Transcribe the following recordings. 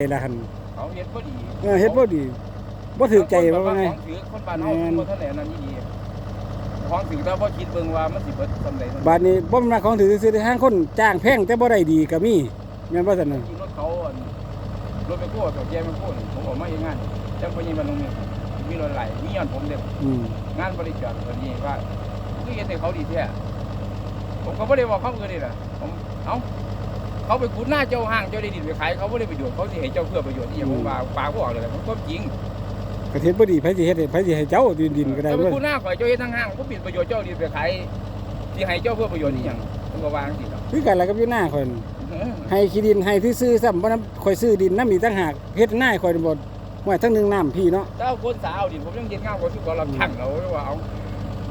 ละหันเขาเฮ็ดบ่ดีเออเฮ็ดบ่ดีบ่ถูกใจว่าว่าไงของถือคนบ้านเฮาแม่นบ่ทันได้อันนั้นอีดีของถือถ้าบ่คิดเบิ่งว่ามันสิเบิดสำาใดนั่นบาดนี้บ่แม่นว่าของถือซื้อได้ทางคนจ้างแพงแต่บ่ได้ดีก็มีแม่นบ่ซั่นน่ะขี่รถเขาอันรถไปโก้ตัวแกไปโก้นี่ผมออกมาเฮ็ดงานจังพญิมันลงนี่มีรถไหลมีย้อนผมเด้ออืมงานบริจาคตัวนี้ว่าคือเฮ็ดให้เขาดีแท้ผมก็บ่ได้ว่าเขาอื่นนี่ล่ะผมเอ้า เขาไปขุดหน้าเจ้าห้างเจ้าได้ดินไปขายเขาบ่ได้ประโยชน์เขาสิให้เจ้าเพื่อประโยชน์อีหยังผมว่าปากบ่ออกเลยผมก็จริงก็เฮ็ดบ่ดีไผสิเฮ็ดให้ไผสิให้เจ้าดินดินก็ได้เจ้าไปเว้ยขุดหน้าข่อยเจ้าเฮ็ดทางห้างผมเป็นประโยชน์เจ้าดินไปขายสิให้เจ้าเพื่อประโยชน์อีหยังผมก็วาจังซี่ล่ะคือกันแล้วกับอยู่หน้าข่อยนั่นเออให้ขี้ดินให้ที่ซื้อซ้ำบ่นำข่อยซื้อดินนำอีกต่างหากเฮ็ดหน้าข่อยบ่ห่วยทั้งหนึงน้ำพี่เนาะเจ้าคนสาวดินผมยังเฮ็ดงานกว่าสุกเราช่างเราว่าเอา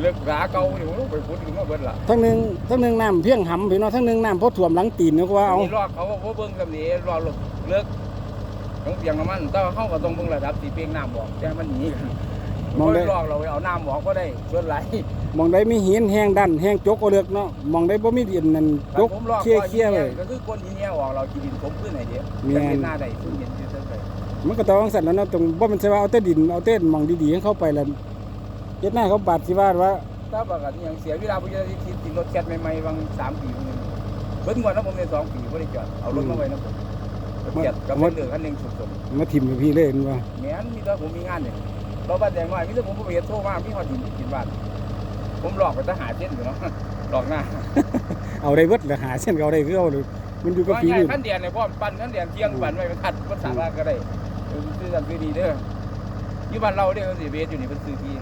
เลิกราเก่านี่ผมไปขุดขึ้นมาเบิดล่ะทั้งหนึงทั้งหนึงน้ำเพียงหำพี่เนาะทั้งหนึงน้ำพอท่วมหลังตีนเนาะก็ว่าเอานี่รอบเขาก็บ่เบิ่งกับนี้รอเลิกเลิกต้องเปียงน้ำมันแต่ว่าเขาก็ต้องเบิ่งระดับสิเปียงน้ำบอกแต่มันหนีกันมองได้ลอกเราไปเอาน้ำบอกก็ได้ส่วนไหลมองได้มีหินแห้งดันแห้งจกก็เลือกเนาะมองได้บ่มีดินนั่นจกผมลอกเคลียร์เคลียร์ไว้ก็คือคนที่เนี่ยออกเรากินดินผมขึ้นไหนเดียวแม่นจะเห็นหน้าได้ซึ่งเห็นอยู่เส้นไปมันก็ต้องสั่นแล้วเนาะตรงบ่มันใช่ว่าเอาแต่ดินเอาแต่หมองดีๆให้เข้าไปแล้ว เฮ็ดหน้าเขาบาดสิว่าว่าถ้าปกติอย่างเสียเวลาพุทธที่คิดติดรถแคทใหม่ๆบางสามปีนึงเบิ้งวันนั้นผมเนี่ยสองปีไม่ได้จอดเอารถมาไว้นะผมรถแคทกับเป็นเหลือคันหนึ่งสุดมาถิ่มให้พี่เลยนั่นว่าๆแม้นมีแต่ผมมีงานเนี่ยเราบ้านแดงน้อยมีแต่ผมไปเฮ็ดโทรมามีหอดดินกินบ้านผมหลอกไปทหารเช่นอยู่เนาะหลอกหน้า เอาได้เบิดแล้วหาเส้นก็เอาได้คือเอาเลยมันอยู่กับว่าฝีไงมือขั้นเดียนเนี่ยพ่อปั้นขั้นเดียนเที่ยงปั้นไว้มันทัดมันสามารถก็ได้เออซื้อกันซื้อดีเด้ออยู่บ้านเราเด้อสิเบสอยู่นี่เป็นซื้อที่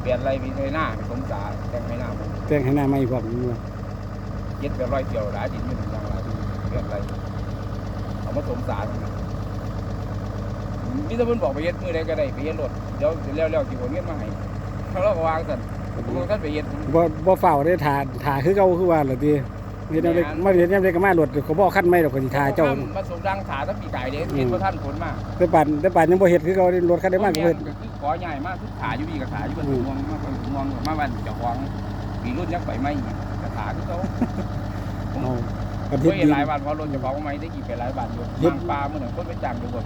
เปลี่ยนอะไรมีในหน้าเป็นสมสารแต่งให้หน้ามันแต่งให้หน้าใหม่พร้อมนั่นว่าเย็ดแบบร้อยเดียวหลายดินอยู่หนึ่งอย่างหลายดินเปลี่ยนอะไรเอามาสมสารมีแต่เพิ่นบอกไปเย็ดมือใดก็ได้ไปเย็ดรถเดี๋ยวเดี๋ยวแล้วๆสิโอนเงินมาให้เขาเราก็วางสั่นผมท่านไปเย็ดบ่บ่เฝ้าได้ถ่าถ่าคือเก่าคือว่าล่ะติ เฮ็ดแนวใดมาเฮ็ดแนวใดก็มารถเขาบ่คันใหม่ดอกก็สิถ่าเจ้ามาสมดังขาตั้งปีกายเด้เห็นว่าท่านผลมากแต่ปานแต่ปานยังบ่เฮ็ดคือเก่าเด้รถคันได้มากก็เฮ็ดก็คือขอใหญ่มากทุกขาอยู่ดีกับขาอยู่บนมวงมาบนมวงมาบ้านเจ้าของปีรุ่นยังไปไม่กับขาคือเขาเอาประเทเคศยเห็ดีนหลายบาทเพราะรถเจ้าของไม่ได้กี่ไปหลายบาทอยู่ยางปลาเมื่อหนึ่งคนไปจังอยู่บน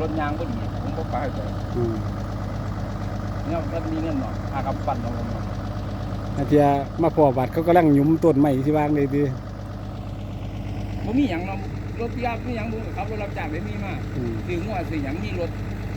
รถยางก็ดีผมก็ไปไปอืมเนี่ยมันมีเงินหน่อยค่ากำปั้นลงมาอาเทียมาพอบัดเขากำลังหยุมต้นไม้ที่วางเลยติ บ่มีหยังเนาะรถพิยามีหยังบ่ขับรถรับจ้างได้มีมาอืมซื้อหัวซื้อหยังมีรถ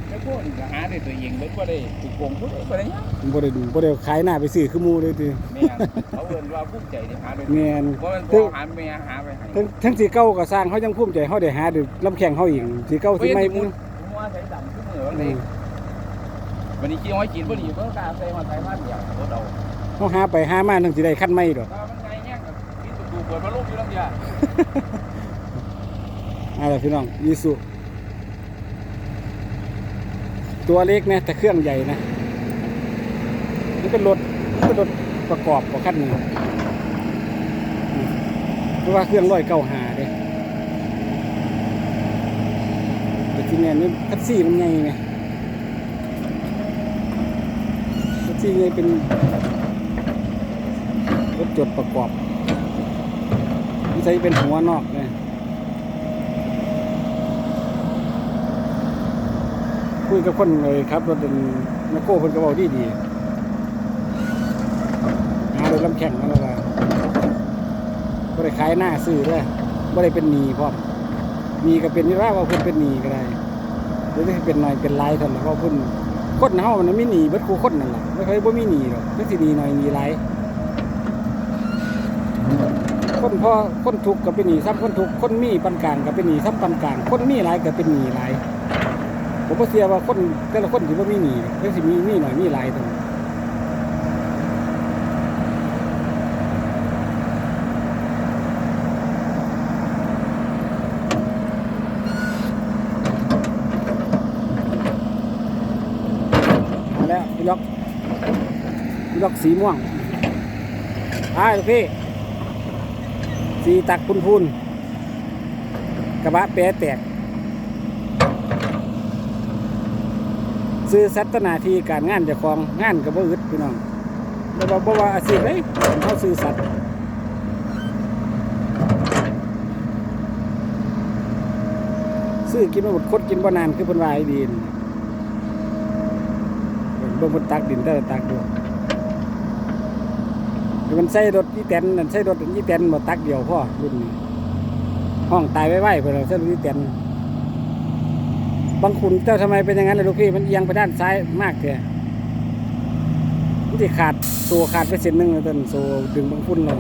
แล้วพวกนี่ก็หาได้ตัวเองเบิดบ่ได้ถูกโกงบ่ได้บ่ได้หยังบ่ได้บ่ได้ขายหน้าไปซื้อคือหมู่เลยติแม่นเขาเอิ้นว่าภูมิใจได้หาได้แม่นบ่แม่นพ่อหาแม่หาไปให้ทั้งทั้งสีเก่าก็สร้างเขายังภูมิใจเขาได้หาด้วยลำแข้งเขาอีกสีเก่าสีใหม่มุพุ่ดนหัวใส่ดำทุกมื้อวันนี้วันนี้ขี้ห้อยกินบ่ดีเบิ่งกล้าใส่หัวไทยพันเดียวรถเอาเขาหาไปหามาทั้งสิได้คันใหม่ดอกถ้ามันไงแง่ง กูเปิดพัดลมอยู่ลำเดียเอะไรพี่น้องยีสุตัวเล็กนะแต่เครื่องใหญ่นะนี่เป็นรถเป็นรถประกอบกว่าคันหนึ่งเพราะว่าเครื่องร้อยเก้าหาเด้แต่ที่เนี่ยนี่คัดซี่มันใหญ่ไงคัดซี่ใหญ่เป็นรถจดประกอบ ใช้เป็นหัวนอกเลยคุยกับคนเลยครับรถเป็นแมคโครคนก็บอกดีดีหารถลำแข่งมาแล้วว่าบ่ได้ขายหน้าซื้อด้วยบ่ได้เป็นหนีพร้อมหนี้ก็เป็นนี่ว่าว่าเพิ่นเป็นหนีก็ได้หรือที่เป็นหน่อยเป็นหลายเท่านั้นเพราะพิ่นคนเฮามันไมีหนีเบิดคูคนนั่นแหละไม่เคยบ่มีหนีหรอกจังสิหนีหน่อยหนี้หลาย คนพ่อคนทุกข์ก็เป็นหนี้ซ้ำคนทุกข์คนมีปานกลางก็เป็นหนี้ซ้ำปานกลาง คนมีหลายก็เป็นหนี้หลายผมก็เสียว่าคนแต่ละคนที่ว่ามีหนีเรื่อสิมีมีหน่อยมีหลายตรงมาแล้วพี่ล็อกพี่ล็อกสีม่วงอ่าลูกพี่ สีตักพุนพุนกระบะแปรแตก ซื้อสัตว์หนาทีการงานเจ้าของงานกับบ่อึดพี่น้องบ่ว่าบ่ว่าอาชีพเลยเขาซื้อสัตว์ซื้อกินมาหมดคดกินบ่นานคือเพิ่นวาให้ดีนเบิ่งเพิ่นตักดินแต่ตักดูเดี๋ย มันใส่รถยี่แตนนั่นใส่รถยี่แตนบ่ตักเดียวพ่อรุ่นนี้ห้องตายไว้ๆเพิ่นเอาใส่รถยี่แตนบางคุณเจ้าทำไมเป็นอย่างนั้นล่ะลูกพี่มันเอียงไปด้านซ้ายมากแท้มันสิขาดโซ่ขาดไปเส้นหนึ่งแล้วต้นโซ่ดึงบางฝุ่นเรา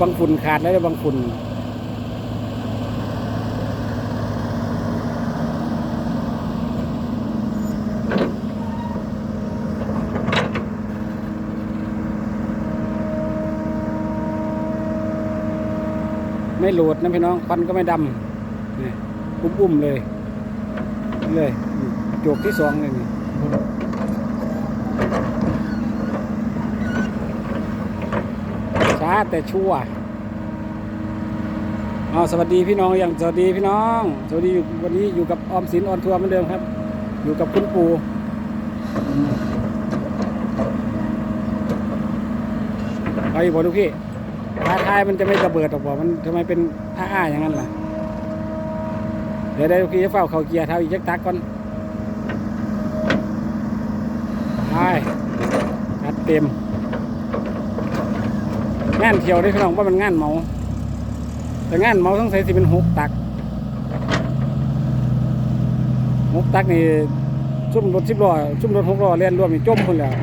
บางฝุ่นขาดแล้วบางฝุ่น ไม่โหลดนะพี่น้องควันก็ไม่ดำนี่อุ้มๆเลยเลยนี่โจกที่สองเลยนี่ช้าแต่ชั่วเอาสวัสดีพี่น้องอย่างสวัสดีพี่น้อง สวัสดีวันนี้อยู่กับออมสินออนทัวร์เหมือนเดิมครับ อยู่กับคุณปู่ไปบอกลู กพี่ท้าทายมันจะไม่ระเบิดออกบอกมันทำไมเป็นอ้าๆอย่างนั้นล่ะ เดี๋ยวได้ลูกพี่จะเฝ้าเขาเกียร์เท้าอีกจักตักก่อนไปอัดเต็ม งานเที่ยวได้พี่น้องว่ามันงานเมาแต่งานเมาต้องใส่สิเป็นหกตักหกตักนี่ซุ่มรถสิบล้อซุ่มรถหกล้อเล่นรวมนี่จมคนแล้ว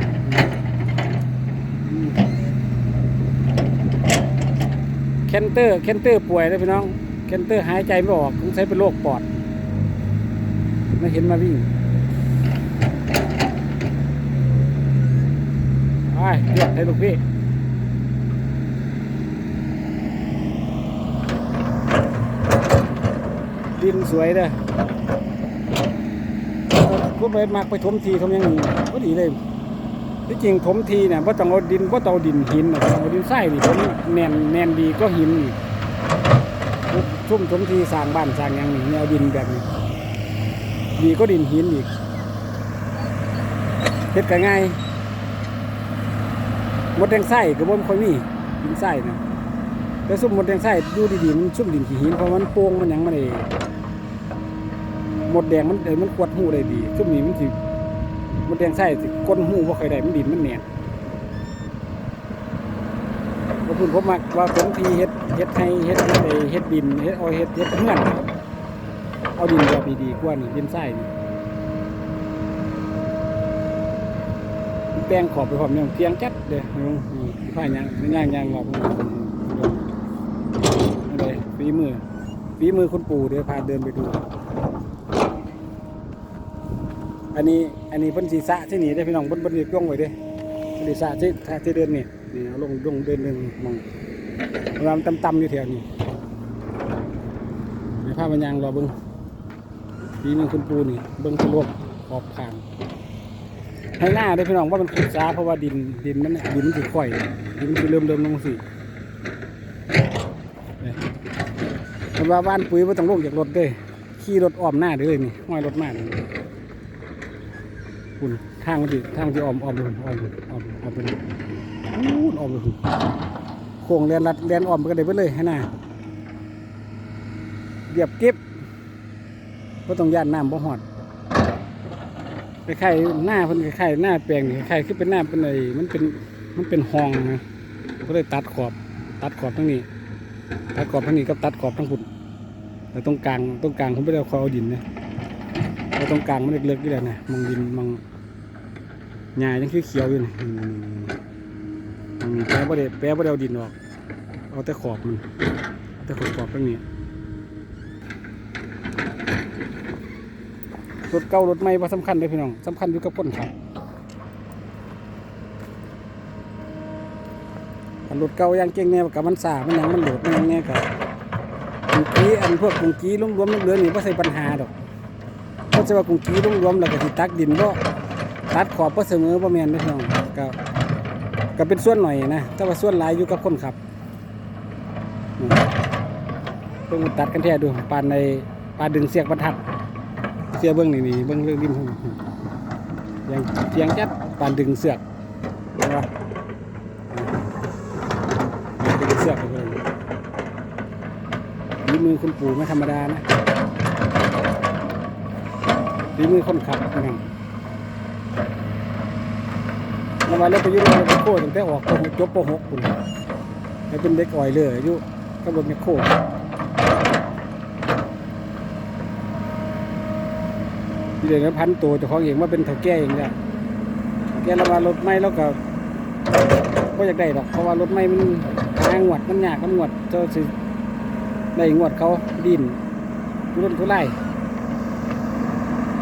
เคนเตอร์เคนเตอร์ป่วยเลยพี่น้องเคนเตอร์หายใจไม่ออกต้องใช้เป็นโรคปอดไม่เห็นมาวิ่งไปเรียกให้ลูกพี่ดินสวยเด้อก็ไปมักไปถมทีทำยังนี้ก็ดีเลย ที่จริงถมทีเนี่ยว่าต้องเอาดินว่าต้องเอาดินหินนะต้องเอาดินทรายนี่ผมแน่นแน่นดีก็หินนี่ชุ่มถมทีสร้างบ้านสร้างหยังนี่เนี่ยเอาดินแบบนี้ดีก็ดินหินอีกเฮ็ดก็ง่ายหมดแดงไส้ก็บ่ค่อยมีดินไส้นะแต่ซุ่มหมดแดงไส้อยู่ดีๆมันซุ่มดินขี้หินเพราะมันโป่งมันยังมันไอ้หมดแดงมันเอ้มันกวดหูได้ดีซุ่มนี้มันสิ มดแดงไส้สิก้นหูบ่ค่อยได้มันดินมันแน่นก็พูดผมมักว่าผมทีเฮ็ดเฮ็ดให้เฮ็ดไอ้เฮ็ดดินเฮ็ดเอาเฮ็ดเฮ็ดเฮือนเอาดินแบบดีๆกว่านี่ดินไส้นี่แป้งขอบไปพร้อมเนี่ยเพียงจัดเด้อนี่ผ้ายังย่างยางงอกอะไรฝีมือฝีมือคุณปู่เดี๋ยวพาเดินไปดู อันนี้อันนี้เพิ่นสีสะที่นี่ได้พี่น้องเพิ่นเพิ่นนี่ย่องไว้เด้สีสะที่ท่าที่เดินนี่นี่ลงลงเดินเดินมองรามต่ำๆอยู่แถวนี้ในภาพบรรยางรอเบิ้งฝีมือคุณปูนี่เบิ้งสะลบขอบทางให้หน้าได้พี่น้องว่ามันขุดช้าเพราะว่าดินดินมันดินมันสิข่อยดินมันสิเริ่มเริ่มลงสิมันว่าบ้านปุ๋ยว่าต้องลงจากรถเด้ขี่รถอ้อมหน้าเด้เลยนี่ห้อยรถมาก คุณทางมันสิทางที่อ้อมออมไปพุ่นอ้อมไปพุ่นอ้อมออมไปนอู้นออมไปพุ่นโค้งเรียนรัดเรียนอ้อมไปก็ได้ไปเลยให้หน้าเรียบเก็บก็ต้องย่านน้ำบ่หอดคล้ายๆหน้าเพิ่นคล้ายๆหน้าแปลงนี่คล้ายๆคือเป็นหน้าเป็นไอมันเป็นมันเป็นห้องนะก็เลยตัดขอบ ตัดขอบทั้งนี้ตัดขอบทั้งนี้กับตัดขอบทั้งพุ่นแต่ตรงกลางตรงกลางผมไม่ได้เอาคอเอาดินนะ ตรงกลางมันเล็กๆนี่แหละนะมองดินมองหญ้ายังคือเขียวอยู่นี่มอืมแปะบ่ได้แปะบ่ได้เอาดินออก เอาแต่ขอบมันเอาแต่ขอบขอบทั้งนี้รถเก่ารถใหม่ว่าสำคัญเลยพี่น้องสำคัญอยู่กับคนขับรถเก่าอย่างเก่งแน่กับมันสามันยังมันโหลดมันยังแน่กับกุ้งกี้อันพวกกุ้งกี้รวมรวมๆเหลือนี่ไม่ใช่ปัญหาดอก เพราจะว่ากุงกี้รวมรวมแล้วก็สิตักดินก็ตัดขอบก็เสมอประมนเด้อพี่น้องก็ก็เป็นส่วนหน่อยนะแต่ว่าส่วนหลายอยู่กับคนขับอืมเพิ่งตัดกันแท้ดูปานในปานดึงเสียกบรรทัด เสียเบิ้องนี่นี่เบิ้องเรื่องริมหุ่นยังเทียงจัดปานดึงเสือกเห็นปะสือกไปเลยมือคุณปู่ไม่ธรรมดานะ ฝีมือคนขับนะครับแล้ววันเล่นไปยุ่งรถแมคโครตั้งแต่ออกปหกจบปหกคุณไปเป็นเด็กอ่อยเลยอายุขับรถแมคโครที่เดือนพันตัวเจ้าของเองว่าเป็นเถ่าแก่เองเนี่ยแกเราว่ารถไม่แล้วก็ก็อยากได้ดอกเพราะว่ารถไม่มันหางวดมันยากมันงวดเจ้าสิได้งวดเขาดินทุรนเทุไล่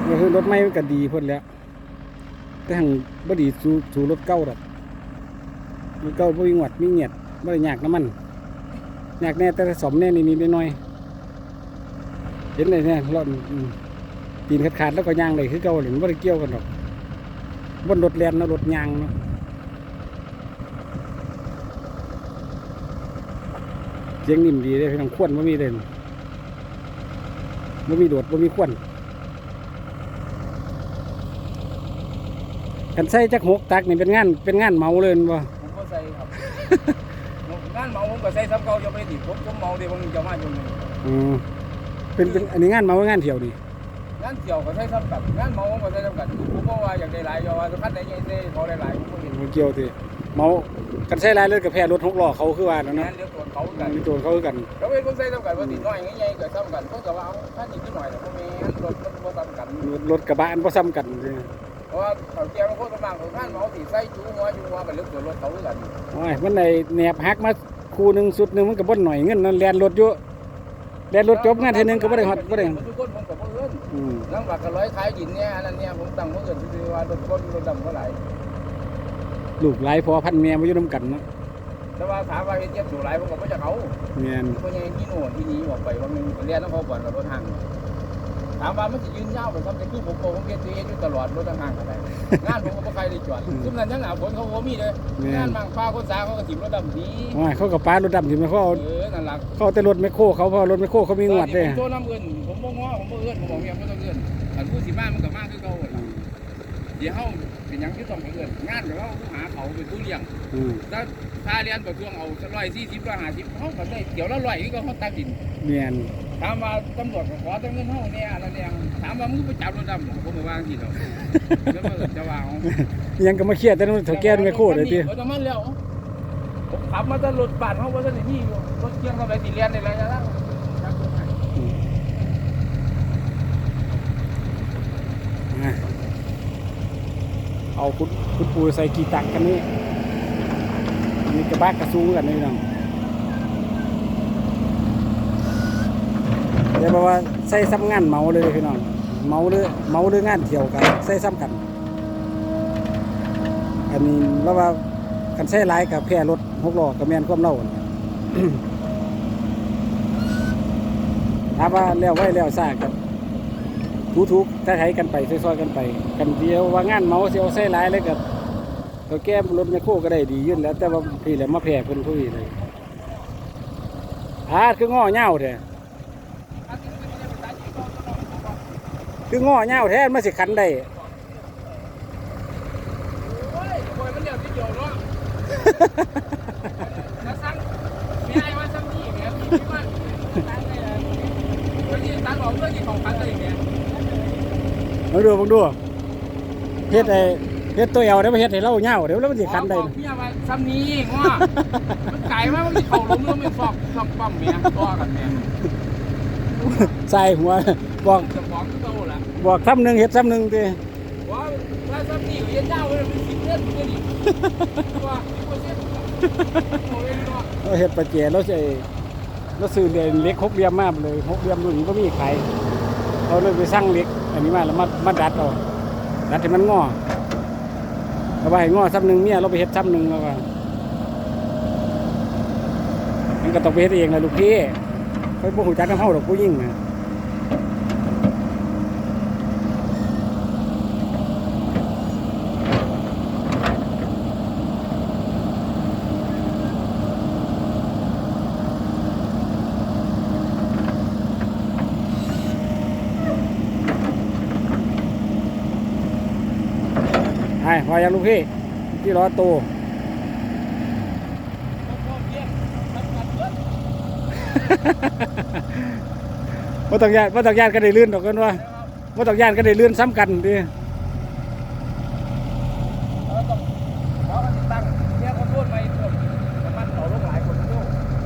ก็คือรถไม่มันก็ดีเพิ่นแล้ว แต่หังบ่ดีสู่สู่รถเก่าดอกรถเก่าบ่มีงวดมีเงียดบ่ได้ยากน้ำมันยากแน่แต่สมแน่นิดๆหน่อยๆเห็นเลยเนี่ยรถอืมตีนขาดๆแล้วก็ยางเลยคือเก่าเลยมันบ่ได้เกี่ยวกันดอกบนรถแลนเนาะรถยางเนาะเสียงนิ่มดีเลยพี่น้องควนบ่มีเลยบ่มีโดดบ่มีควน กันใส่จักหกตักนี่เป็นงานเป็นงานเมาเลยแม่นบ่ผมก็ใส่ครับ งานเมาผมก็ใส่ซ้ำเก่าจะไม่ได้ติดผมผมเมาเดี๋ยวผมจะมาจนอืมเป็นเป็นอันนี้งานเมางานเที่ยวนี่งานเกี่ยวก็ใช้ซ้ำกันงานเมาผมก็ใช้ซ้ำกันผมก็ว่าอยากได้หลายอยากว่าคันไหนยังได้พอได้หลายผมก็เห็นมันเกี่ยวที่เมากันใส่หลายเลยกับแพ้รถหกล้อเขาคือว่าแล้วงาเนาะนเรื่องตัวเขากันมีตัวเขาคือกันเขาเป็นคนใส่ซ้ำกันว่าติดน้อยง่ายๆก็ซ้ำกันเขาก็ว่าถ้าติดนิดหน่อยแต่ผมไม่งั้นรถมันก็ซ้ำกันรถรถกระบะอันบ่ซ้ำกันเลย เพราะว่าเขาเกี่ยวกับคนบางคนงานเมาติใส่จูหัวจูหัวกันเรื่องตัวรถเขากันโอ้ยมันได้แหนบหักมาคู่หนึงสุดหนึงมันก็บ่หน่อยเงินนั่นแล่นรถอยู่แล่นรถจบงานเทื่อนึงก็บ่ได้ฮอดบ่ได้ทุกคนผมกับเพื่อนอืมนั่งบักกันร้อยขายดินเนี่ยอันนั้นเนี่ยผมตั้งเพื่อนที่ว่ารถคนรถดำเท่าไหร่ลูกหลายพอพันแม่มาอยู่นํกันเนาะแต่ว่าถามว่าเฮ็ดเจ็บสูหลายผมก็บ่จะเอาแม่นเพราะยังที่โน่นที่นี้ออกไปว่ามันเรียนต้องเขาบ่อนกับรถห่าง ถามว่ามันสิยืนยาวไปทำเป็นคือผมโกผมเฮ็ดตัวเองอยู่ตลอดรถห่างกันได้งานผมก็บ่ใครได้จอดซึ่งนั้นยังหนาฝนเขาบ่มีเลยแม่งานนบางฟ้าคนสาเขาก็ถิ่มรถดำนี้โอ้ยเขาก็ปารถดำที่มันเขาเอาเออนั่นล่ะเขาเอาแต่รถแมคโครเขาเพราะรถแมคโครเขามีงวดเด้ผมโทรน้ำเงินผมบ่ง้อผมบ่เอื้อนผมบอกเมียบ่ต้องเอื้อนอันผู้สิมามันก็มาคือเก่าหั่นล่ะเดี๋ยวเฮาเป็นหยังที่ต้องไปเอื้อนงานก็เฮาหาเขาเป็นผู้เลี้ยงอืมถ้าถ้าเรียนประท้วงเอาร้อยสี่สิบร้อยห้าสิบเขาก็ได้เดี๋ยวละร้อยนี่ก็เขาตัดสินแม่น ถามว่าตำรวจก็ขอแต่เงินเฮาเนี่ยอะไรเนี่ยถามว่ามึงไปจับรถดำเหรอผมบอกว่าที่เราแล้วมันจะว่าเอา ยังก็มาเครียดแต่นู่นเถาแก่แมคโครเลยติเออแต่มันแล้วผมขับมาแต่รถบ้านเขาว่าจะนี่อยู่รถเกียงเท่าไหร่สิเรียนได้ไรแล้วจับรถให้อะเอาคุณคุณปูใส่กี่ตักกันนี่อันนี้กระบะกระซูงกันนี่น้อง เดี๋ยวบอกว่าใส่ซ้ำงานเมาเลยพี่น้องเมาเลยเมาเลยงานเที่ยวกันใส่ซ้ำกัน อันนี้เราว่ากันใส่หลายกับแพร่รถหกล้อกับแมนความเล่าถามว่าแล้วไว้แล้วซากันทุกๆถ้าไถกันไปซอยๆกันไป กันเดียวว่างานเมาเสียวใส่หลายเลยกับเขาแก้รถแมคโครก็ได้ดียืนนแล้ว แต่ว่าพี่แหละมาแพ้เพิ่นผู้นี้เลยอาคือง้อเง่าแท้ คือง้อเง่าแท้มันสิขันได้โอ้ยโอ้ยมันเดี๋ยวที่เดียวเนาะแล้วสั่งไม่ให้ว่าสั่งนี่แหมมีที่บ้านตั้งได้เลยวันนี้ตั้งบอกเรื่องที่ของพันเลยแหมมาดูมาดูเฮ็ดไอ้เฮ็ดตัวเอวได้มาเฮ็ดให้เราเง่าเดี๋ยวแล้วมันสิขันได้บอกพี่ว่าซ้ำนี้ง้อมันไก่มากมันเขาล้มแล้วมันฟอกฟอกปั๊มเมียต่อกันเมียใส่หัวบอก บอกซ้ำหนึ่งเฮ็ดซ้ำหนึ่งติว่าถ้าซ้ำนี้ก็ยังเจ้าเลยมันสิบเดือนเดือนอีกว่าสิบเปอร์เซ็นต์โอ้ยเนาะเราเฮ็ดประเจเราใส่เราซื้อเหรียญเหล็กหกเหลี่ยมมาเลยหกเหลี่ยมรุ่นนี้ก็มีขายเราเลยไปสั่งเหล็กอันนี้มาแล้วมามาดัดเอาดัดให้มันงอเราไปให้งอซ้ำหนึ่งเมียเราไปเฮ็ดซ้ำหนึ่งแล้วว่ามันก็ต้องไปเฮ็ดเองนะลูกพี่เขาบ่ฮู้จักน้ำเฮาดอกผู้ยิ่งนะ ไอ้พอยังลูกพี่ที่รอโตพ่อเพี้ยนทำกันบ่ต้องญาติบ่ต้องญาติก็ได้ลื่นดอกกันว่าบ่ต้องญาติก็ได้ลื่นซ้ำกันดิเราต้องเราก็ติดตั้งเนี่ยคนพูดไปพวกน้ำมันเขาลงหลายคนพูด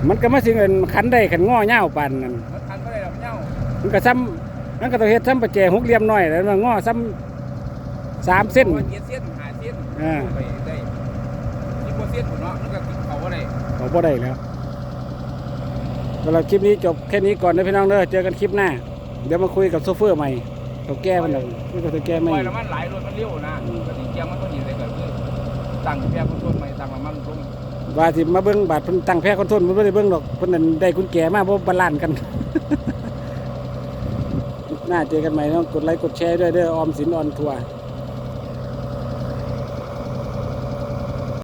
มันก็มาสิเงินขันได้ขันง้อเหย้าปานนั้นมันทันก็ได้รับเน่ามันก็ซ้ำมันก็ต้องเฮ็ดซ้ำประแจหกเหลี่ยมน้อยแล้วมันง้อซ้ำสามเส้น อ่าไปได้ที่พวกเส้นผมเนาะมันก็ติดเขาอะไรเขาบ่ได้แล้วสำหรับคลิปนี้จบแค่นี้ก่อนนะพี่น้องเด้อเจอกันคลิปหน้า เดี๋ยวมาคุยกับโซเฟอร์ใหม่เขาแก้มันหน่อยคุยกับตัวแก้ปไม่ล่อยน้ำมันหลายรถมันเร็วนะปฏิเกียงมันก็ดีเลยเกิดขึ้นตั้งแพร่คนต้นใหม่ตั้งน้ำมันลงว่าสิมาเบิ่งบาดเพิ่นตั้งแพ้คอนโทรลมันบ่ได้เบิ่งดอกเพิ่นนั่นได้กุญแจมาบ่บาลานซ์กันคลิปหน้าเจอกันใหม่เน้องกดไลค์กดแชร์ด้วยเด้อออมสินออนทัวร์